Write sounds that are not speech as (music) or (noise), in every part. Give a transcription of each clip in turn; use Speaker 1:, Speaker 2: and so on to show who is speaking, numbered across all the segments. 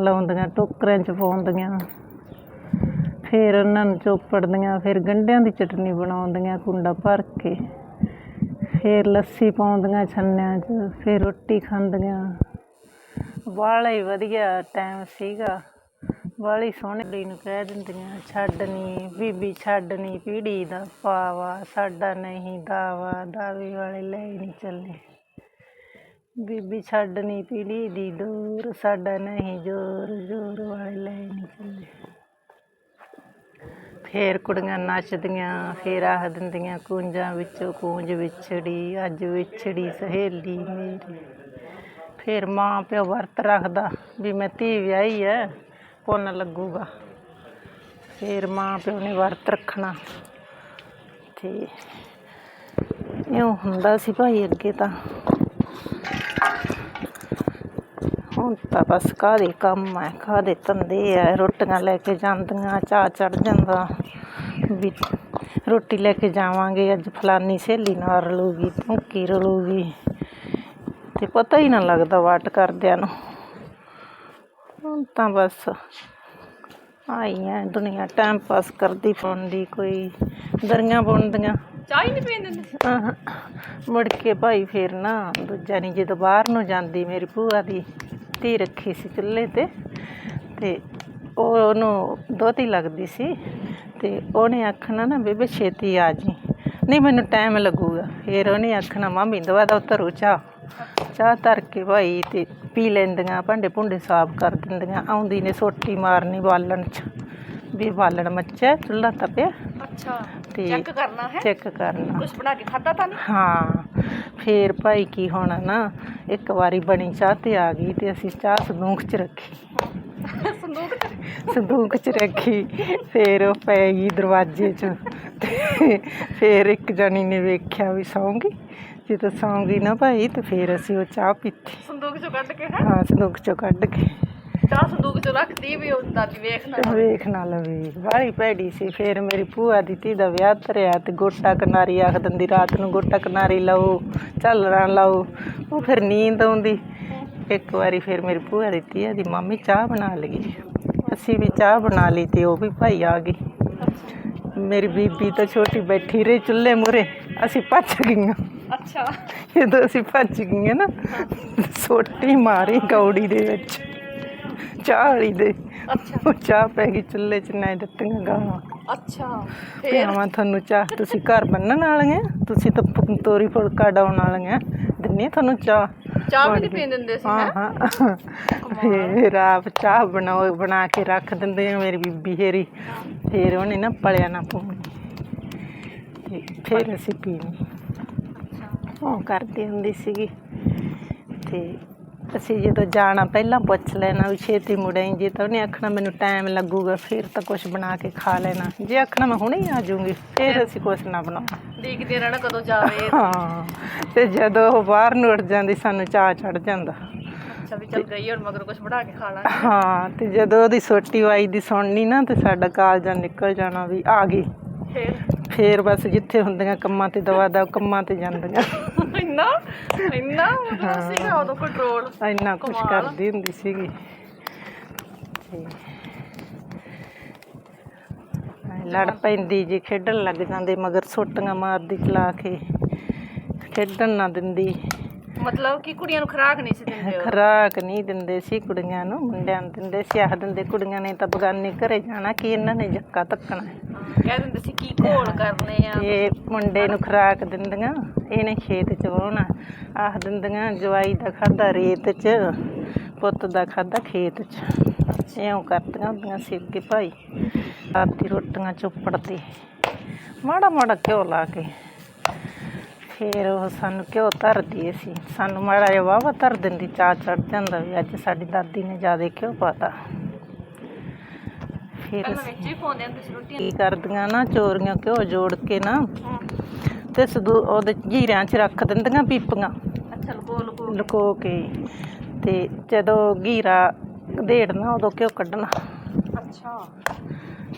Speaker 1: ਲਾਉਂਦੀਆਂ, ਟੋਕਰਿਆਂ 'ਚ ਪਾਉਂਦੀਆਂ। ਫਿਰ ਉਹਨਾਂ ਨੂੰ ਚੋਪੜਦੀਆਂ, ਫਿਰ ਗੰਢਿਆਂ ਦੀ ਚਟਨੀ ਬਣਾਉਂਦੀਆਂ ਕੁੰਡਾ ਭਰ ਕੇ। ਫਿਰ ਲੱਸੀ ਪਾਉਂਦੀਆਂ ਛੰਨਿਆਂ 'ਚ, ਫਿਰ ਰੋਟੀ ਖਾਂਦੀਆਂ। ਬਾਹਲਾ ਹੀ ਵਧੀਆ ਟਾਈਮ ਸੀਗਾ। ਬਾਹਲੀ ਸੋਹਣੀ ਕੁੜੀ ਨੂੰ ਕਹਿ ਦਿੰਦੀਆਂ ਛੱਡਨੀ ਬੀਬੀ ਛੱਡਨੀ ਪੀੜੀ ਦਾ ਪਾਵਾ ਸਾਡਾ ਨਹੀਂ ਦਾਵਾ, ਦਾਵੇ ਵਾਲੇ ਲੈ ਨਹੀਂ ਚੱਲੇ। ਬੀਬੀ ਛੱਡਨੀ ਪੀਲੀ ਦੀ ਡੋਰ ਸਾਡਾ ਨਹੀਂ ਜ਼ੋਰ ਜ਼ੋਰ ਵਾਲੇ ਲੈ ਨਹੀਂ ਚੱਲੇ। ਫੇਰ ਕੁੜੀਆਂ ਨੱਚਦੀਆਂ, ਫੇਰ ਆਖ ਦਿੰਦੀਆਂ, ਕੂੰਜਾਂ ਵਿੱਚੋਂ ਕੂੰਜ ਵਿਛੜੀ, ਅੱਜ ਵਿਛੜੀ ਸਹੇਲੀ ਮੇਰੀ। ਫੇਰ ਮਾਂ ਪਿਓ ਵਰਤ ਰੱਖਦਾ ਵੀ ਮੈਂ ਧੀ ਵਿਆਹੀ ਐ, ਪੁੰਨ ਲੱਗੂਗਾ। ਫੇਰ ਮਾਂ ਪਿਓ ਨੇ ਵਰਤ ਰੱਖਣਾ। ਤੇ ਇਉਂ ਹੁੰਦਾ ਸੀ ਭਾਈ ਅੱਗੇ ਤਾਂ। ਹੁਣ ਤਾਂ ਬਸ ਕਾਹਦੇ ਕੰਮ ਹੈ ਕਾਹਦੇ ਧੰਦੇ ਆ ਰੋਟੀਆਂ ਲੈ ਕੇ ਜਾਂਦੀਆਂ ਚਾਹ ਚੜ ਜਾਂਦਾ। ਵੀ ਰੋਟੀ ਲੈ ਕੇ ਜਾਵਾਂਗੇ ਅੱਜ ਫਲਾਨੀ ਸਹੇਲੀ ਨਾਲ ਰਲੂਗੀ ਧਮਕੀ ਰਲੂਗੀ ਤੇ ਪਤਾ ਹੀ ਨਾ ਲੱਗਦਾ ਵਾਟ ਕਰਦਿਆਂ ਨੂੰ। ਹੁਣ ਤਾਂ ਬਸ ਆਈ ਐ ਦੁਨੀਆ ਟਾਈਮ ਪਾਸ ਕਰਦੀ ਪਾਉਂਦੀ ਕੋਈ ਦਰੀਆਂ ਬੁਣਦੀਆਂ।
Speaker 2: ਚਾਹ ਹੀ ਨਹੀਂ
Speaker 1: ਆਹ, ਮੁੜ ਕੇ ਭਾਈ ਫੇਰ ਨਾ ਦੂਜਾ ਨਹੀਂ ਜਦੋਂ ਬਾਹਰ ਨੂੰ ਜਾਂਦੀ ਮੇਰੀ ਭੂਆ ਦੀ। ਧੀ ਰੱਖੀ ਸੀ ਚੁੱਲ੍ਹੇ ਤੇ ਤੇ ਉਹ ਉਹਨੂੰ ਦੋਤੀ ਲੱਗਦੀ ਸੀ ਤੇ ਉਹਨੇ ਆਖਣਾ ਨਾ ਬੇਬੇ ਛੇਤੀ ਆ ਜੀ। ਨਹੀਂ ਮੈਨੂੰ ਟਾਈਮ ਲੱਗੂਗਾ। ਫੇਰ ਉਹਨੇ ਆਖਣਾ ਮਾਮੀ ਦਵਾ ਦਾ ਧਰੋ ਚਾਹ। ਚਾਹ ਧਰ ਕੇ ਭਾਈ ਤੇ ਪੀ ਲੈਂਦੀਆਂ ਭਾਂਡੇ ਭੁੰਡੇ ਸਾਫ਼ ਕਰ ਦਿੰਦੀਆਂ। ਆਉਂਦੀ ਨੇ ਸੋਟੀ ਮਾਰਨੀ ਬਾਲਣ 'ਚ ਵੀ ਬਾਲਣ ਮੱਚਿਆ ਚੁੱਲ੍ਹਾ ਤਪਿਆ।
Speaker 2: ਅੱਛਾ
Speaker 1: ਤੇ
Speaker 2: ਚੈੱਕ ਕਰਨਾ ਹੈ?
Speaker 1: ਚੈੱਕ ਕਰਨਾ।
Speaker 2: ਕੁਝ ਬਣਾ ਕੇ ਖਾਦਾ ਤਾਂ ਨਹੀਂ?
Speaker 1: ਹਾਂ। ਫੇਰ ਭਾਈ ਕੀ ਹੋਣਾ ਨਾ ਇੱਕ ਵਾਰੀ ਬਣੀ ਚਾਹ ਤੇ ਆ ਗਈ ਤੇ ਅਸੀਂ ਚਾਹ ਸੰਦੂਕ 'ਚ ਰੱਖੀ।
Speaker 2: ਸੰਦੂਕ ਚ?
Speaker 1: ਸੰਦੂਕ 'ਚ ਰੱਖੀ ਫੇਰ ਉਹ ਪੈ ਗਈ ਦਰਵਾਜ਼ੇ 'ਚ। ਤੇ ਫੇਰ ਇੱਕ ਜਣੀ ਨੇ ਵੇਖਿਆ ਵੀ ਸੌਂਗੀ ਜਦੋਂ ਸੌਂਗੀ ਨਾ ਭਾਈ ਤੇ ਫੇਰ ਅਸੀਂ ਉਹ ਚਾਹ ਪੀਤੀ।
Speaker 2: ਸੰਦੂਕ ਚੋਂ ਕੱਢ ਕੇ ਹੈ?
Speaker 1: ਹਾਂ ਸੰਦੂਕ 'ਚੋਂ ਕੱਢ ਕੇ।
Speaker 2: ਚਾਹ ਸੰਦੂਕ ਚੋਂ ਰੱਖਦੀ ਵੀ ਉਹ ਦਾਦੀ ਵੇਖਣਾ
Speaker 1: ਵੇਖ ਨਾ ਲਵੇ। ਬਾਹਲੀ ਭੈੜੀ ਸੀ ਫਿਰ ਮੇਰੀ ਭੂਆ ਦੀ ਧੀ ਦਾ ਵਿਆਹ ਧਰਿਆ ਤੇ ਗੋਟਾ ਕਿਨਾਰੀ ਆਖ ਦਿੰਦੀ ਰਾਤ ਨੂੰ ਗੋਟਾ ਕਿਨਾਰੀ ਲਾਓ ਝੱਲਰਾਂ ਲਾਓ। ਉਹ ਫਿਰ ਨੀਂਦ ਆਉਂਦੀ। ਇੱਕ ਵਾਰੀ ਫਿਰ ਮੇਰੀ ਭੂਆ ਦੀ ਧੀ ਦੀ ਮੰਮੀ ਚਾਹ ਬਣਾ ਲਈ। ਅਸੀਂ ਵੀ ਚਾਹ ਬਣਾ ਲਈ ਤੇ ਉਹ ਵੀ ਭਾਈ ਆ ਗਈ। ਮੇਰੀ ਬੀਬੀ ਤਾਂ ਛੋਟੀ ਬੈਠੀ ਰਹੀ ਚੁੱਲ੍ਹੇ ਮੂਰੇ ਅਸੀਂ ਭੱਜ ਗਈਆਂ।
Speaker 2: ਅੱਛਾ।
Speaker 1: ਜਦੋਂ ਅਸੀਂ ਭੱਜ ਗਈਆਂ ਨਾ ਸੋਟੀ ਮਾਰੀ ਕੌੜੀ ਦੇ ਵਿੱਚ। ਚਾਹ ਵਾਲੀ ਦੇ।
Speaker 2: ਅੱਛਾ।
Speaker 1: ਉਹ ਚਾਹ ਪੈ ਗਈ ਚੁੱਲ੍ਹੇ 'ਚ ਨਾ ਦਿੱਤੀਆਂ ਗਾਵਾਂ
Speaker 2: ਅੱਛਾ ਫੇਰ?
Speaker 1: ਆਵਾਂ ਤੁਹਾਨੂੰ ਚਾਹ। ਤੁਸੀਂ ਘਰ ਬੰਨਣ ਵਾਲੀਆਂ? ਤੁਸੀਂ ਤਾਂ ਪ- ਤੋਰੀ ਫੁਲਕਾ ਡਾਉਣ ਵਾਲੀਆਂ। ਦਿੰਨੀ ਤੁਹਾਨੂੰ ਚਾਹ।
Speaker 2: ਚਾਹ ਵੀ ਨਹੀਂ ਪੀਣ ਦਿੰਦੇ ਸੀ
Speaker 1: ਹਾਂ
Speaker 2: ਹੈ?
Speaker 1: ਹਾਂ। ਫਿਰ ਆਪ ਚਾਹ ਬਣਾਓ ਬਣਾ ਕੇ ਰੱਖ ਦਿੰਦੇ ਆ ਮੇਰੀ ਬੀਬੀ ਹੇਰੀ। ਫਿਰ ਉਹਨੇ ਨਾ ਪਲਿਆ ਨਾ ਪਾਉਣੀ। ਤੇ ਫਿਰ ਅਸੀਂ ਪੀਣੀ। ਉਹ ਕਰਦੀ ਹੁੰਦੀ ਸੀਗੀ। ਤੇ ਅਸੀਂ ਜਦੋਂ ਜਾਣਾ ਪਹਿਲਾਂ ਪੁੱਛ ਲੈਣਾ ਵੀ ਛੇਤੀ ਮੁੜਾਈ ਜੇ ਤਾਂ ਉਹਨੇ ਆਖਣਾ ਮੈਨੂੰ ਟਾਈਮ ਲੱਗੂਗਾ ਫਿਰ ਤਾਂ ਕੁਝ ਬਣਾ ਕੇ ਖਾ ਲੈਣਾ। ਜੇ ਆਖਣਾ ਮੈਂ ਹੁਣੇ ਹੀ ਆ ਜਾਊਂਗੀ ਫਿਰ ਅਸੀਂ ਕੁਝ ਨਾ ਬਣਾਉਣਾ।
Speaker 2: ਦੇਖਦੇ ਰਹਿਣਾ ਕਦੋਂ ਜਾਵੇ।
Speaker 1: ਹਾਂ ਤੇ ਜਦੋਂ ਉਹ ਬਾਹਰ ਨੂੰ ਉੱਡ ਜਾਂਦੀ ਸਾਨੂੰ ਚਾਹ ਚੜ ਜਾਂਦਾ।
Speaker 2: ਅੱਛਾ ਵੀ ਚੱਲ ਗਈ ਹੁਣ ਮਗਰ ਕੁਝ ਬਣਾ ਕੇ ਖਾ ਲਾਂਗੇ।
Speaker 1: ਹਾਂ ਤੇ ਜਦੋਂ ਉਹਦੀ ਸੋਟੀ ਵਾਈ ਦੀ ਸੁਣਨੀ ਨਾ ਤੇ ਸਾਡਾ ਕਾਲਜਾ ਨਿਕਲ ਜਾਣਾ ਵੀ ਆ ਗਈ।
Speaker 2: ਫੇਰ?
Speaker 1: ਫੇਰ ਬਸ ਜਿੱਥੇ ਹੁੰਦੀਆਂ ਕੰਮਾਂ ਤੇ ਦਵਾ ਦਾ ਕੰਮਾਂ ਤੇ ਜਾਂਦੀਆਂ। (laughs)
Speaker 2: ਇੰਨਾ ਇੰਨਾ ਮਤਲਬ ਸੀਗਾ ਉਦੋਂ ਕੰਟਰੋਲ
Speaker 1: ਇੰਨਾ
Speaker 2: ਕਮਾਲ।
Speaker 1: ਕਰਦੀ ਹੁੰਦੀ ਸੀਗੀ। ਤੇ ਐਂ ਲੜ ਪੈਂਦੀ ਜੀ ਖੇਡਣ ਲੱਗ ਜਾਂਦੇ ਮਗਰ ਸੋਟੀਆਂ ਮਾਰਦੀ ਚਲਾ ਕੇ। ਖੇਡਣ ਨਾ ਦਿੰਦੀ।
Speaker 2: ਮਤਲਬ ਕਿ ਕੁੜੀਆਂ ਨੂੰ ਖਰਾਕ ਨਹੀਂ ਸੀ ਦਿੰਦੇ ਉਹ।
Speaker 1: ਖਰਾਕ ਨਹੀਂ ਦਿੰਦੇ ਸੀ ਕੁੜੀਆਂ ਨੂੰ ਮੁੰਡਿਆਂ ਨੂੰ ਦਿੰਦੇ ਸੀ ਆਖ ਦਿੰਦੇ ਕੁੜੀਆਂ ਨੇ ਤਾਂ ਬਗਾਨੇ ਘਰੇ ਜਾਣਾ ਕਿ ਇਹਨਾਂ ਨੇ ਜੱਕਾ ਤੱਕਣਾ ਹੈ।
Speaker 2: ਹਾਂ, ਕਹਿ ਦਿੰਦੇ ਸੀ ਕੀ ਘੋਲ ਕਰਨੇ ਆ।
Speaker 1: ਤੇ ਮੁੰਡੇ ਨੂੰ ਖਰਾਕ ਦਿੰਦੀਆਂ ਇਹਨੇ ਖੇਤ ਚ ਵਾਹੁਣਾ ਆਖ ਦਿੰਦੀਆਂ ਜਵਾਈ ਦਾ ਖਾਦਾ ਰੇਤ ਚ ਪੁੱਤ ਦਾ ਖਾਦਾ ਖੇਤ ਚ। ਇਉਂ ਕਰਦੀਆਂ ਹੁੰਦੀਆਂ ਸੀ ਅੱਗੇ ਭਾਈ ਰਾਤੀ ਰੋਟੀਆਂ ਚੋਪੜਦੇ। ਮਾੜਾ ਮਾੜਾ ਘਿਓ ਲਾ ਕੇ। ਫਿਰ ਉਹ ਸਾਨੂੰ ਘਿਓ ਧਰਦੀ ਸੀ। ਸਾਨੂੰ ਮਾੜਾ ਜਿਹਾ ਵਾਵਾ ਧਰ ਦਿੰਦੀ ਚਾਹ ਚੜ ਜਾਂਦਾ ਵੀ ਅੱਜ ਸਾਡੀ ਦਾਦੀ ਨੇ ਜ਼ਿਆਦਾ ਘਿਓ ਪਾਤਾ। ਫਿਰ ਅਸੀਂ
Speaker 2: ਵਿੱਚ ਹੀ ਪਾਉਂਦੇ ਹੁੰਦੇ ਸੀ ਰੋਟੀਆਂ।
Speaker 1: ਕੀ ਕਰਦੀਆਂ ਨਾ ਚੋਰੀਆਂ ਘਿਓ ਜੋੜ ਕੇ ਨਾ ਤੇ ਸਦੂ ਉਹਦੇ ਜੀਰਿਆਂ 'ਚ ਰੱਖ ਦਿੰਦੀਆਂ ਪੀਪੀਆਂ।
Speaker 2: ਅੱਛਾ ਲਕੋ ਲਕੋ
Speaker 1: ਲੁਕੋ ਕੇ ਤੇ ਜਦੋਂ ਗੀਰਾ ਦੇੜਨਾ ਉਦੋਂ ਘਿਓ ਕੱਢਣਾ।
Speaker 2: ਅੱਛਾ।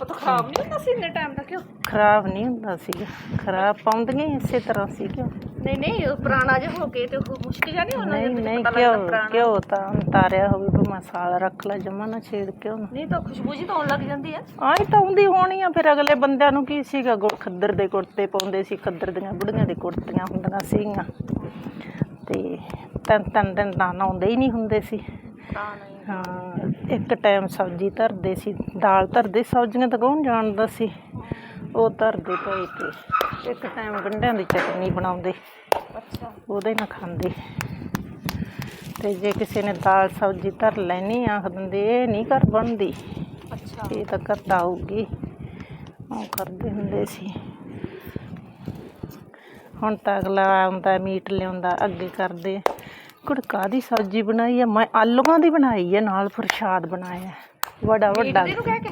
Speaker 2: ਉਹ ਤਾਂ ਖਰਾਬ ਨਹੀਂ ਹੁੰਦਾ ਸੀ ਇੰਨੇ ਟਾਈਮ ਦਾ ਕਿਉਂ?
Speaker 1: ਖਰਾਬ ਨਹੀਂ ਹੁੰਦਾ ਸੀਗਾ। ਖਰਾਬ ਪਾਉਂਦੀਆਂ ਹੀ ਇਸੇ ਤਰ੍ਹਾਂ ਸੀ ਕਿਉਂ?
Speaker 2: ਨਹੀਂ ਨਹੀਂ ਉਹ ਪੁਰਾਣਾ ਜਿਹਾ ਹੋ ਕੇ ਤੇ ਉਹ ਮੁਸ਼ਕਿਲ ਨਹੀਂ ਹੋਣਾ
Speaker 1: ਨਹੀਂ ਨਹੀਂ ਕਿਉਂ। ਕਿਉਂ ਤਾਂ ਉਤਾਰਿਆ ਹੋਵੇ ਵੀ ਮਸਾਲਾ ਰੱਖ ਲੈ ਜਮਾ ਨਾ ਛੇੜ ਕਿਉਂ ਨਾ
Speaker 2: ਨਹੀਂ ਤਾਂ ਖੁਸ਼ਬੂ ਜੀ ਤਾਂ ਆਉਣ ਲੱਗ ਜਾਂਦੀ ਹੈ
Speaker 1: ਆਈ ਤਾਂ ਆਉਂਦੀ ਹੋਣੀ ਆ ਫਿਰ ਅਗਲੇ ਬੰਦਿਆਂ ਨੂੰ ਕੀ ਸੀਗਾ? ਗੁੜ ਖੱਦਰ ਦੇ ਕੁੜਤੇ ਪਾਉਂਦੇ ਸੀ ਖੱਦਰ ਦੀਆਂ ਬੁੜੀਆਂ ਦੇ ਕੁੜਤੀਆਂ ਹੁੰਦੀਆਂ ਸੀਗੀਆਂ। ਤੇ ਤਿੰਨ ਤਿੰਨ ਦਿਨ ਤਾਂ ਆਉਂਦੇ ਹੀ ਨਹੀਂ ਹੁੰਦੇ ਸੀ।
Speaker 2: ਹੀ
Speaker 1: ਇੱਕ ਟਾਈਮ ਸਬਜ਼ੀ ਧਰਦੇ ਸੀ ਦਾਲ ਧਰਦੇ ਸਬਜ਼ੀਆਂ ਤਾਂ ਕੌਣ ਜਾਣਦਾ ਸੀ? ਉਹ ਧਰਦੇ ਪਏ ਤੇ ਇੱਕ ਟਾਈਮ ਗੰਢਿਆਂ ਦੀ ਚਟਨੀ ਬਣਾਉਂਦੇ।
Speaker 2: ਅੱਛਾ।
Speaker 1: ਉਹਦੇ ਨਾਲ ਖਾਂਦੇ। ਤੇ ਜੇ ਕਿਸੇ ਨੇ ਦਾਲ ਸਬਜ਼ੀ ਧਰ ਲੈਣੀ ਆਖ ਦਿੰਦੇ ਇਹ ਨਹੀਂ ਘਰ ਬਣਦੀ।
Speaker 2: ਅੱਛਾ।
Speaker 1: ਇਹ ਤਾਂ ਘਰ ਆਊਗੀ। ਉਹ ਕਰਦੇ ਹੁੰਦੇ ਸੀ। ਹੁਣ ਤਾਂ ਅਗਲਾ ਆਉਂਦਾ ਮੀਟ ਲਿਆਉਂਦਾ ਅੱਗੇ ਕਰਦੇ ਕੁੜਕਾ ਦੀ ਸਬਜ਼ੀ ਬਣਾਈ ਆ? ਮੈਂ ਆਲੂਆਂ ਦੀ ਬਣਾਈ ਆ ਨਾਲ ਪ੍ਰਸ਼ਾਦ ਬਣਾਇਆ। ਵੱਡਾ ਵੱਡਾ।
Speaker 2: ਇਹਨੂੰ ਕਹਿ ਕੇ?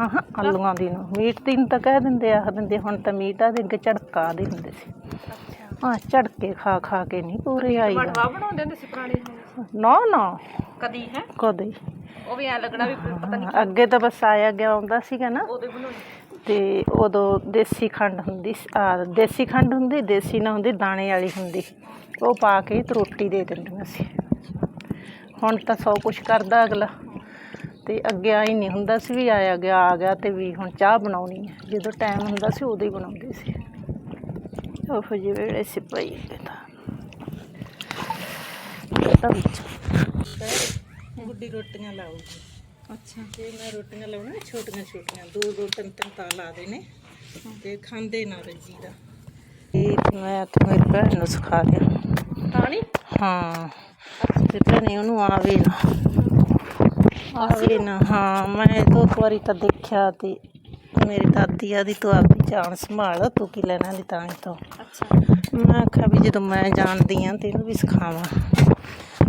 Speaker 1: ਹਾਂ ਆਲੂਆਂ ਦੀ ਨੂੰ। ਮੀਟ ਦੀ ਨੂੰ ਤਾਂ ਕਹਿ ਦਿੰਦੇ ਆਖ ਦਿੰਦੇ ਹੁਣ ਤਾਂ ਮੀਟ ਆ ਦੇ ਅੱਗੇ ਝੜਕਾ ਦੇ ਹੁੰਦੇ ਸੀ।
Speaker 2: ਅੱਛਾ।
Speaker 1: ਹਾਂ ਝੜਕੇ ਖਾ ਖਾ ਕੇ ਨਹੀਂ ਪੂਰੇ ਆਈ
Speaker 2: ਵੜਵਾ ਬਣਾਉਂਦੇ ਹੁੰਦੇ ਸੀ ਪੁਰਾਣੇ
Speaker 1: ਨਾ ਨਾ।
Speaker 2: ਕਦੀ ਹੈ?
Speaker 1: ਕਦੇ।
Speaker 2: ਉਹ ਵੀ ਐ ਲੱਗਣਾ ਵੀ ਪਤਾ ਨਹੀਂ
Speaker 1: ਅੱਗੇ ਤਾਂ ਬਸ ਆਇਆ ਗਿਆ ਆਉਂਦਾ ਸੀਗਾ ਨਾ।
Speaker 2: ਉਹਦੇ ਬਣਾਉਣੇ।
Speaker 1: ਤੇ ਉਦੋਂ ਦੇਸੀ ਖੰਡ ਹੁੰਦੀ ਆ ਦੇਸੀ ਖੰਡ ਹੁੰਦੀ, ਦੇਸੀ ਨਾ ਹੁੰਦੀ, ਦਾਣੇ ਵਾਲੀ ਹੁੰਦੀ। ਉਹ ਪਾ ਕੇ ਤੇ ਰੋਟੀ ਦੇ ਦਿੰਦੀਆਂ ਸੀ। ਹੁਣ ਤਾਂ ਸੌ ਕੁਛ ਕਰਦਾ ਅਗਲਾ। ਤੇ ਅੱਗੇ ਆਈ ਨਹੀਂ ਹੁੰਦਾ ਸੀ ਵੀ ਆਇਆ ਗਿਆ, ਆ ਗਿਆ ਤੇ ਵੀ ਹੁਣ ਚਾਹ ਬਣਾਉਣੀ ਹੈ। ਜਦੋਂ ਟਾਈਮ ਹੁੰਦਾ ਸੀ ਉਦੋਂ ਹੀ ਬਣਾਉਂਦੇ ਸੀ। ਉਹ ਜਿਹੇ ਵੇਲੇ ਸੀ ਪਈ ਤਾਂ। ਗੁੱਡੀ ਰੋਟੀਆਂ ਲਾਉਗੀ
Speaker 2: ਅੱਛਾ।
Speaker 1: ਤੇ ਮੈਂ ਰੋਟੀਆਂ ਲਾਉਣਾ ਛੋਟੀਆਂ ਛੋਟੀਆਂ ਦੋ ਦੋ ਤਿੰਨ ਤਿੰਨ ਤਾਂ ਲਾ ਦੇਣੇ ਤੇ ਖਾਂਦੇ ਨਾ ਰੱਜੀ ਦਾ। ਇਹ ਮੈਂ ਆਖਿਆ ਮੇਰੀ ਭੈਣ ਨੂੰ ਸਿਖਾ ਦਿਆਂ
Speaker 2: ਨਹੀਂ
Speaker 1: ਹਾਂ। ਤੇ ਭੈਣੇ ਉਹਨੂੰ ਆਵੇ ਨਾ। ਆਵੇ ਨਾ ਹਾਂ ਮੈਂ ਦੋ ਵਾਰੀ ਤਾਂ ਦੇਖਿਆ ਤੇ ਮੇਰੀ ਦਾਦੀ ਆਦੀ ਤੂੰ ਆਪਦੀ ਜਾਨ ਸੰਭਾਲ ਤੂੰ ਕੀ ਲੈਣਾ ਦੀ ਤਾਂ ਹੀ ਤੋਂ।
Speaker 2: ਅੱਛਾ।
Speaker 1: ਮੈਂ ਆਖਿਆ ਵੀ ਜਦੋਂ ਮੈਂ ਜਾਣਦੀ ਆ ਤੇ ਇਹਨੂੰ ਵੀ ਸਿਖਾਵਾਂ।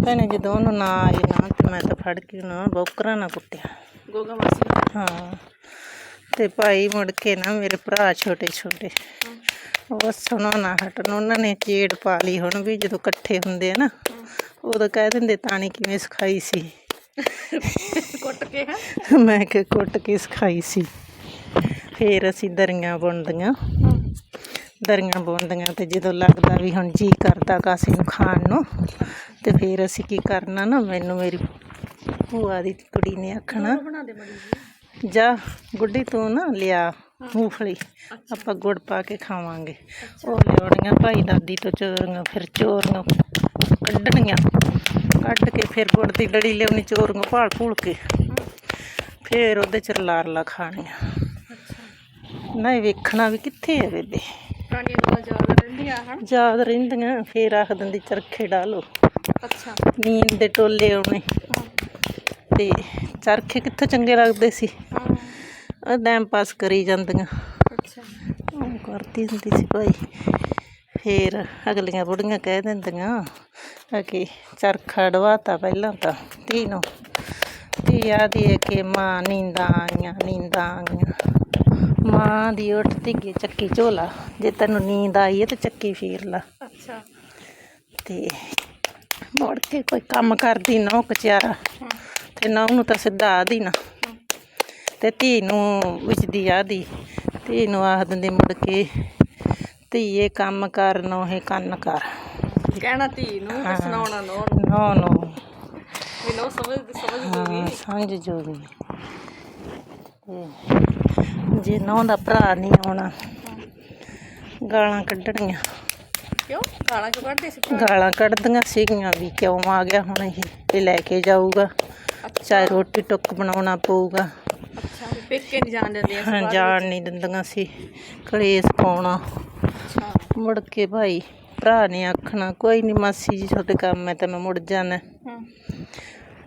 Speaker 1: ਭੈਣੇ ਜਦੋਂ ਉਹਨੂੰ ਨਾ ਆਏ ਨਾ ਤੇ ਮੈਂ ਤਾਂ ਫੜ ਕੇ ਨਾ ਬੋਕਰਾਂ ਨਾ ਕੁੱਟਿਆ।
Speaker 2: ਗੋਗਾ ਮਾਸੀ
Speaker 1: ਹਾਂ। ਤੇ ਭਾਈ ਮੁੜ ਕੇ ਨਾ ਮੇਰੇ ਭਰਾ ਛੋਟੇ ਛੋਟੇ ਉਹ ਸੁਣੋ ਨਾ ਹਟਣ ਉਹਨਾਂ ਨੇ ਚੇੜ ਪਾ ਲਈ ਹੁਣ ਵੀ ਜਦੋਂ ਇਕੱਠੇ ਹੁੰਦੇ ਆ ਨਾ ਉਦੋਂ ਕਹਿ ਦਿੰਦੇ ਤਾਣੀ ਕਿਵੇਂ ਸਿਖਾਈ ਸੀ।
Speaker 2: ਕੁੱਟ ਕੇ
Speaker 1: ਮੈਂ ਕਿ ਕੁੱਟ ਕੇ ਸਿਖਾਈ ਸੀ। ਫੇਰ ਅਸੀਂ ਦਰੀਆਂ ਬੁਣਦੀਆਂ। ਦਰੀਆਂ ਬੁਣਦੀਆਂ ਤੇ ਜਦੋਂ ਲੱਗਦਾ ਵੀ ਹੁਣ ਜੀ ਕਰਦਾ ਕਾਸੇ ਨੂੰ ਖਾਣ ਨੂੰ ਤੇ ਫੇਰ ਅਸੀਂ ਕੀ ਕਰਨਾ ਨਾ ਮੈਨੂੰ ਮੇਰੀ ਭੂਆ ਦੀ ਕੁੜੀ ਨੇ ਆਖਣਾ
Speaker 2: ਜੀ
Speaker 1: ਗੁੱਡੀ ਤੂੰ ਨਾ ਲਿਆ ਮੂੰਗਫਲੀ ਆਪਾਂ ਗੁੜ ਪਾ ਕੇ ਖਾਵਾਂਗੇ। ਉਹ ਲਿਆਉਣੀਆਂ ਭਾਈ ਦਾਦੀ ਤੋਂ ਚੋਰੀਆਂ ਫਿਰ ਚੋਰੀਆਂ ਕੱਢਣੀਆਂ ਕੱਢ ਕੇ ਫਿਰ ਗੁੜ ਦੀ ਡੜੀ ਲਿਆਉਣੀ ਚੋਰੀਆਂ ਭਾਲ ਭੂਲ ਕੇ ਫਿਰ ਉਹਦੇ ਚ ਲਾਰ ਲਾ ਖਾਣੀਆਂ ਨਹੀਂ ਵੇਖਣਾ ਵੀ ਕਿੱਥੇ ਹੈ ਬੇਬੇ।
Speaker 2: ਪੁਰਾਣੀਆਂ ਗੱਲਾਂ ਯਾਦ ਰਹਿੰਦੀਆਂ ਹਨ?
Speaker 1: ਯਾਦ ਰਹਿੰਦੀਆਂ ਫੇਰ ਆਖ ਦਿੰਦੀ ਚਰਖੇ ਡਾਲੋ
Speaker 2: ਅੱਛਾ।
Speaker 1: ਨੀਂਦ ਦੇ ਟੋਲੇ ਆਉਣੇ। ਤੇ ਚਰਖੇ ਕਿੱਥੋਂ ਚੰਗੇ ਲੱਗਦੇ ਸੀ? ਉਹ ਟਾਈਮ ਪਾਸ ਕਰੀ ਜਾਂਦੀਆਂ।
Speaker 2: ਅੱਛਾ।
Speaker 1: ਉਹ ਕਰਦੀ ਹੁੰਦੀ ਸੀ ਭਾਈ। ਫੇਰ ਅਗਲੀਆਂ ਬੁੜੀਆਂ ਕਹਿ ਦਿੰਦੀਆਂ ਆ ਕਿ ਚਰਖਾ ਡਵਾਤਾ ਪਹਿਲਾਂ ਤਾਂ ਧੀ ਨੂੰ। ਧੀ ਆਦੀ ਹੈ ਕਿ ਮਾਂ ਨੀਂਦਾਂ ਆਈਆਂ ਨੀਂਦਾਂ ਆਈਆਂ। ਮਾਂ ਦੀ ਉੱਠਦੀ ਗਈ ਚੱਕੀ ਝੋਲਾ। ਜੇ ਤੈਨੂੰ ਨੀਂਦ ਆਈ ਹੈ ਤੇ ਚੱਕੀ ਫੇਰ ਲਾ।
Speaker 2: ਅੱਛਾ।
Speaker 1: ਤੇ ਮੁੜ ਕੇ ਕੋਈ ਕੰਮ ਕਰਦੀ ਨਾ ਕਚਿਆਰਾ ਤੇ ਨਾ ਉਹਨੂੰ ਤਾਂ ਸਿੱਧਾ ਆਦੀ ਨਾ। ਤੇ ਧੀ ਨੂੰ ਵਿਚਦੀ ਆਦੀ ਧੀ ਨੂੰ ਆਖ ਦਿੰਦੀ ਮੁੜ ਕੇ ਧੀਏ ਕੰਮ ਕਰ ਨੋਹੇ ਕੰਨ ਕਰ।
Speaker 2: ਕਹਿਣਾ ਧੀ ਨੂੰ ਤੇ ਸੁਣਾਉਣਾ ਨੋ।
Speaker 1: ਨੋ ਨੋ।
Speaker 2: ਵੀ ਨੋ ਸਮਝ ਸਮਝ
Speaker 1: ਹਾਂ ਸਮਝ ਜੂਗੀ। ਤੇ ਜੇ ਨੌ ਦਾ ਭਰਾ ਨਹੀਂ ਆਉਣਾ ਗਾਲਾਂ ਕੱਢਣੀਆਂ।
Speaker 2: ਕਿਉਂ? ਗਾਲਾਂ ਕਿਉਂ ਕੱਢਦੇ ਸੀ
Speaker 1: ਗਾਲਾਂ ਕੱਢਦੀਆਂ ਸੀਗੀਆਂ ਵੀ ਕਿਉਂ ਆ ਗਿਆ ਹੁਣ ਇਹ? ਇਹ ਲੈ ਕੇ ਜਾਊਗਾ। ਚਾਹੇ ਰੋਟੀ ਟੁੱਕ ਬਣਾਉਣਾ ਪਊਗਾ।
Speaker 2: ਅੱਛਾ ਪੇਕੇ ਨਹੀਂ ਜਾਣ ਦਿੰਦੇ
Speaker 1: ਹਾਂ ਜਾਣ ਨਹੀਂ ਦਿੰਦੀਆਂ ਸੀ। ਕਲੇਸ਼ ਪਾਉਣਾ। ਮੁੜ ਕੇ ਭਾਈ ਭਰਾ ਨੇ ਆਖਣਾ ਕੋਈ ਨਹੀਂ ਮਾਸੀ ਜੀ ਤੁਹਾਡੇ ਕੰਮ ਹੈ ਤਾਂ ਮੈਂ ਮੁੜ ਜਾਣਾ।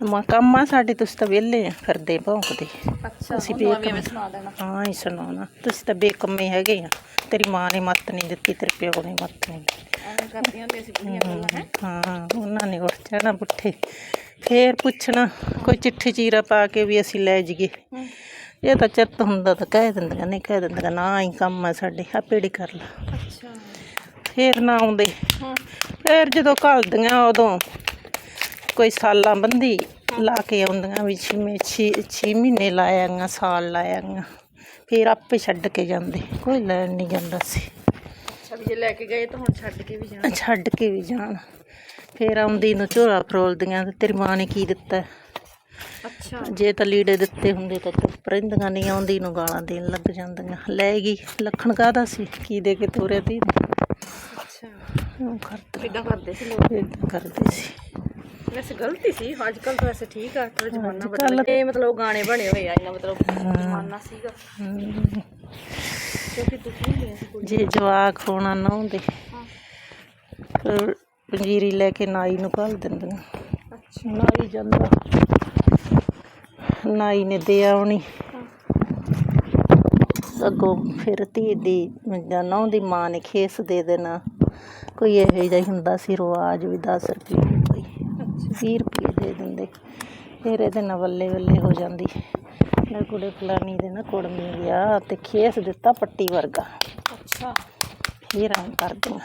Speaker 1: ਮਾ ਕੰਮ ਆ ਸਾਡੇ ਤੁਸੀਂ ਤਾਂ ਵਿਹਲੇ ਆ, ਫਿਰਦੇ ਭੌਂਕਦੇ।
Speaker 2: ਅੱਛਾ
Speaker 1: ਅਸੀਂ ਬੇਕਮ-
Speaker 2: ਸੁਣਾ ਦੇਣਾ।
Speaker 1: ਹਾਂ ਹੀ ਸੁਣਾਉਣਾ। ਤੁਸੀਂ ਤਾਂ ਬੇਕੰਮੇ ਹੈਗੇ ਆ। ਤੇਰੀ ਮਾਂ ਨੇ ਮੱਤ ਨਹੀਂ ਦਿੱਤੀ ਤੇਰੇ ਪਿਓ ਨੇ ਮੱਤ ਨਹੀਂ ਦਿੱਤੀ।
Speaker 2: ਐਵੇਂ ਕਰਦੀਆਂ ਹੁੰਦੀਆਂ ਸੀ ਬੁੜੀਆਂ ਗੱਲਾਂ ਹੈ?
Speaker 1: ਹਾਂ ਉਹਨਾਂ ਨੇ ਉੱਠ ਜਾਣਾ ਪੁੱਠੇ। ਫੇਰ ਪੁੱਛਣਾ ਕੋਈ ਚਿੱਠੀ ਚੀਰਾ ਪਾ ਕੇ ਵੀ ਅਸੀਂ ਲੈ ਜਾਈਏ। ਇਹ ਤਾਂ ਚਿੱਤ ਹੁੰਦਾ ਤਾਂ ਕਹਿ ਦਿੰਦੀਆਂ ਨਹੀਂ ਕਹਿ ਦਿੰਦੀਆਂ ਨਾ ਹੀ ਕੰਮ ਆ ਸਾਡੇ ਆਪੇੜੀ ਕਰ ਲਾ।
Speaker 2: ਅੱਛਾ।
Speaker 1: ਫੇਰ ਨਾ ਆਉਂਦੇ।
Speaker 2: ਹਾਂ।
Speaker 1: ਫੇਰ ਜਦੋਂ ਘੱਲਦੀਆਂ ਉਦੋਂ ਕੋਈ ਸਾਲਾਂ ਬੰਦੀ ਲਾ ਕੇ ਆਉਂਦੀਆਂ ਵੀ ਛੇ ਛੇ ਛੇ ਮਹੀਨੇ ਲਾਇਆਂਗਾ ਸਾਲ ਲਾਇਆਂਗਾ ਫਿਰ ਆਪੇ ਛੱਡ ਕੇ ਜਾਂਦੇ ਕੋਈ ਲੈਣ ਨਹੀਂ ਜਾਂਦਾ ਸੀ।
Speaker 2: ਅੱਛਾ ਵੀ ਜੇ ਲੈ ਕੇ ਗਏ ਤਾਂ ਹੁਣ ਛੱਡ ਕੇ ਵੀ ਜਾਣਾ।
Speaker 1: ਛੱਡ ਕੇ ਵੀ ਜਾਣ। ਫਿਰ ਆਉਂਦੀ ਨੂੰ ਝੋਲਾ ਫਰੋਲਦੀਆਂ ਤੇ ਤੇਰੀ ਮਾਂ ਨੇ ਕੀ ਦਿੱਤਾ?
Speaker 2: ਅੱਛਾ।
Speaker 1: ਜੇ ਤਾਂ ਲੀੜੇ ਦਿੱਤੇ ਹੁੰਦੇ ਤਾਂ ਚੁੱਪ ਰਹਿੰਦੀਆਂ ਨਹੀਂ ਆਉਂਦੀ ਨੂੰ ਗਾਲਾਂ ਦੇਣ ਲੱਗ ਜਾਂਦੀਆਂ। ਲੈ ਗਈ ਲੱਖਣ ਕਾਹਦਾ ਸੀ? ਕੀ ਦੇ ਕੇ ਤੋਰਿਆ ਤੀ
Speaker 2: ਅੱਛਾ।
Speaker 1: ਉਹ ਕਰਦੇ।
Speaker 2: ਕਿੱਦਾਂ ਕਰਦੇ ਸੀ ਲੋਕ।
Speaker 1: ਕਰਦੇ ਸੀ।
Speaker 2: ਵੈਸੇ ਗਲਤੀ ਸੀ ਅੱਜ ਕੱਲ ਤਾਂ ਵੈਸੇ ਠੀਕ ਆ ਥੋੜਾ ਜ਼ਮਾਨਾ ਬਦਲ ਗਿਆ। ਇਹ ਮਤਲਬ ਗਾਣੇ ਬਣੇ ਹੋਏ ਆ ਇਹਨਾਂ ਮਤਲਬ ਜ਼ਮਾਨਾ ਸੀਗਾ।
Speaker 1: ਜੇ ਜਵਾਕ ਹੋਣਾ ਨਾ ਹੁੰਦੇ ਫਿਰ ਪੰਜੀਰੀ ਲੈ ਕੇ ਨਾਈ ਨੂੰ ਘੱਲ ਦਿੰਦੀਆਂ
Speaker 2: ਅੱਛਾ।
Speaker 1: ਨਾਈ ਜਾਂਦਾ। ਨਾਈ ਨੇ ਦੇ ਆਉਣੀ। ਅੱਗੋਂ ਫਿਰ ਧੀ ਦੀ ਨੌਂ ਦੀ ਮਾਂ ਨੇ ਖੇਸ ਦੇ ਦੇਣਾ। ਕੋਈ ਇਹੋ ਜਿਹਾ ਹੀ ਹੁੰਦਾ ਸੀ ਰਿਵਾਜ ਵੀ 10 ਰੁਪਏ ਕੋਈ। 20 ਰੁਪਏ ਦੇ ਦਿੰਦੇ। ਫਿਰ ਇਹਦੇ ਨਾਲ ਵੱਲੇ ਵੱਲੇ ਹੋ ਜਾਂਦੀ। ਨਾ ਕੁੜੇ ਫਲਾਨੀ ਦੇ ਨਾ ਕੁੜਮੀ ਗਿਆ ਤੇ ਖੇਸ ਦਿੱਤਾ ਪੱਟੀ ਵਰਗਾ।
Speaker 2: ਅੱਛਾ।
Speaker 1: ਫਿਰ ਆਂ ਕਰਦੀਆਂ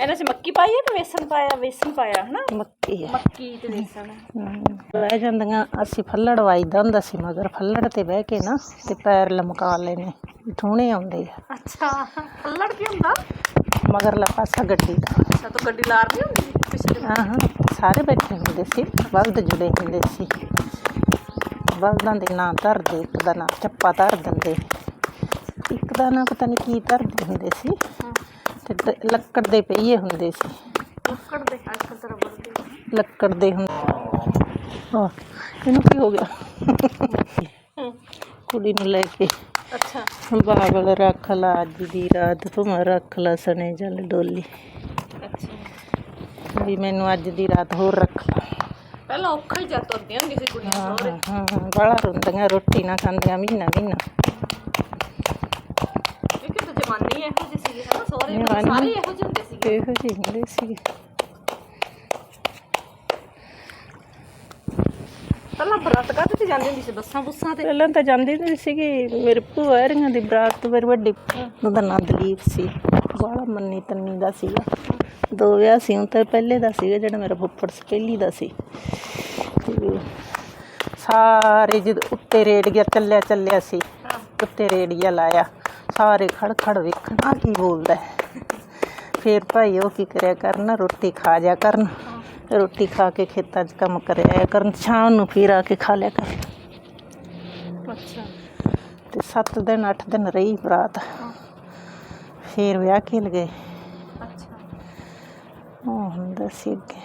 Speaker 2: ਇਹਨਾਂ 'ਚ ਮੱਕੀ ਪਾਈ ਹੈ ਕਿ ਵੇਸਣ ਪਾਇਆ? ਵੇਸਣ ਪਾਇਆ ਹਨਾ?
Speaker 1: ਮੱਕੀ ਆ।
Speaker 2: ਮੱਕੀ ਤੇ ਵੇਸਣ।
Speaker 1: ਹਮ, ਬਹਿ ਜਾਂਦੀਆਂ ਅਸੀਂ ਫੱਲੜ ਵਾਈਦਾ ਹੁੰਦਾ ਸੀ ਮਗਰ ਫੱਲੜ ਤੇ ਬਹਿ ਕੇ ਨਾ ਤੇ ਪੈਰ ਲਮਕਾ ਲੈਣੇ ਠੂਣੇ ਆਉਂਦੇ ਆ।
Speaker 2: ਅੱਛਾ ਪੱਲੜ ਕੀ ਹੁੰਦਾ?
Speaker 1: ਮਗਰਲਾ ਪਾਸਾ ਗੱਡੀ ਦਾ।
Speaker 2: ਅੱਛਾ ਤਾਂ ਗੱਡੀ ਲਾਰ ਨਹੀਂ ਹੁੰਦੀ ਪਿਛਲੇ
Speaker 1: ਆਹਾਂ ਸਾਰੇ ਬੈਠੇ ਹੁੰਦੇ ਸੀ ਬਲਦ ਜੁੜੇ ਹੁੰਦੇ ਸੀ। ਬਲਦਾਂ ਦੇ ਨਾਂ ਧਰਦੇ ਇੱਕ ਦਾ ਨਾਂ ਚੱਪਾ ਧਰ ਦਿੰਦੇ। ਇੱਕ ਦਾ ਨਾਂ ਪਤਾ ਨਹੀਂ ਕੀ ਧਰਦੇ ਹੁੰਦੇ ਸੀ। ਤੇ ਲੱਕੜ ਦੇ ਪਹੀਏ ਹੁੰਦੇ ਸੀ।
Speaker 2: ਲੱਕੜ ਦੇ ਅੱਜ ਕੱਲ ਤਾਂ ਰਬੜ ਦੇ।
Speaker 1: ਲੱਕੜ ਦੇ ਹੁੰਦੇ ਆ ਇਹਨੂੰ ਕੀ ਹੋ ਗਿਆ? ਕੁੜੀ ਨੂੰ ਲੈ ਕੇ।
Speaker 2: ਅੱਛਾ।
Speaker 1: ਬਾਬਲ ਰੱਖ ਲਾ ਅੱਜ ਦੀ ਰਾਤ ਤੂੰ ਰੱਖ ਲਾ ਸਨੇ ਜਲ ਡੋਲੀ।
Speaker 2: ਅੱਛਾ।
Speaker 1: ਵੀ ਮੈਨੂੰ ਅੱਜ ਦੀ ਰਾਤ ਹੋਰ ਰੱਖ ਲਾ।
Speaker 2: ਪਹਿਲਾਂ ਔਖਾ ਹੀ ਜੱਤ ਹੁੰਦੀਆਂ ਹੁੰਦੀਆਂ ਸੀ ਕੁੜੀਆਂ
Speaker 1: ਹਾਂ
Speaker 2: ਸਹੁਰੇ।
Speaker 1: ਹਾਂ ਹਾਂ, ਬੜਾ ਰੋਂਦੀਆਂ ਰੋਟੀ ਨਾ ਖਾਂਦੀਆਂ ਮਹੀਨਾ ਮਹੀਨਾ।
Speaker 2: ਕਿਉਂਕਿ ਤਾਂ ਜਮਾਨੇ ਹੀ ਇਹੋ ਜਿਹੇ ਸੀਗੇ ਹਨਾ? ਸਹੁਰੇ ਮਤਲਬ
Speaker 1: ਜਮਾਨੇ।
Speaker 2: ਸਾਰੇ ਇਹੋ ਜਿਹੇ ਹੁੰਦੇ ਸੀਗੇ।
Speaker 1: ਇਹੋ ਜਿਹੇ ਹੁੰਦੇ ਸੀ
Speaker 2: ਪਹਿਲਾਂ ਬਰਾਤ ਕਾਹਦੇ ਤੇ ਜਾਂਦੀ ਹੁੰਦੀ ਸੀ? ਬੱਸਾਂ ਬੁੱਸਾਂ ਤੇ?
Speaker 1: ਪਹਿਲਾਂ ਤਾਂ ਜਾਂਦੀ ਨਹੀਂ ਸੀਗੀ ਮੇਰੇ ਭੂਆ ਹਰੀਆਂ ਦੀ ਬਰਾਤ ਤੋਂ ਮੇਰੀ ਵੱਡੀ ਉਹਦਾ ਨਾਂ ਦਲੀਪ ਸੀ। ਬੜਾ ਮੰਨੀ ਤੰਨੀ ਦਾ ਸੀਗਾ। ਦੋ ਵਿਆਹ ਸੀ ਉਹ ਤਾਂ ਪਹਿਲੇ ਦਾ ਸੀਗਾ ਜਿਹੜਾ ਮੇਰਾ ਫੁੱਫੜ ਸੀ ਪਹਿਲੀ ਦਾ ਸੀ। ਤੇ ਸਾਰੇ ਜਦ ਉੱਤੇ ਰੇੜੀਆ ਚੱਲਿਆ ਚੱਲਿਆ ਸੀ। ਉੱਤੇ ਰੇੜੀਆ ਲਾਇਆ। ਸਾਰੇ ਖੜ ਖੜ ਵੇਖਣ ਆ ਕੀ ਬੋਲਦਾ ਹੈ। ਫਿਰ ਭਾਈ ਉਹ ਕੀ ਕਰਿਆ ਕਰਨ? ਰੋਟੀ ਖਾ ਜਾ ਕਰਨ। ਰੋਟੀ ਖਾ ਕੇ ਖੇਤਾਂ 'ਚ ਕੰਮ ਕਰਿਆ ਕਰਨ। ਸ਼ਾਮ ਨੂੰ ਫਿਰ ਆ ਕੇ ਖਾ ਲਿਆ ਕਰ
Speaker 2: ਅੱਛਾ।
Speaker 1: ਤੇ 7 ਦਿਨ 8 ਦਿਨ ਰਹੀ ਬਰਾਤ। ਫਿਰ ਵਿਆਹ ਕੇ ਲਗੇ ਉਹ ਹੁੰਦਾ ਸੀ ਅੱਗੇ।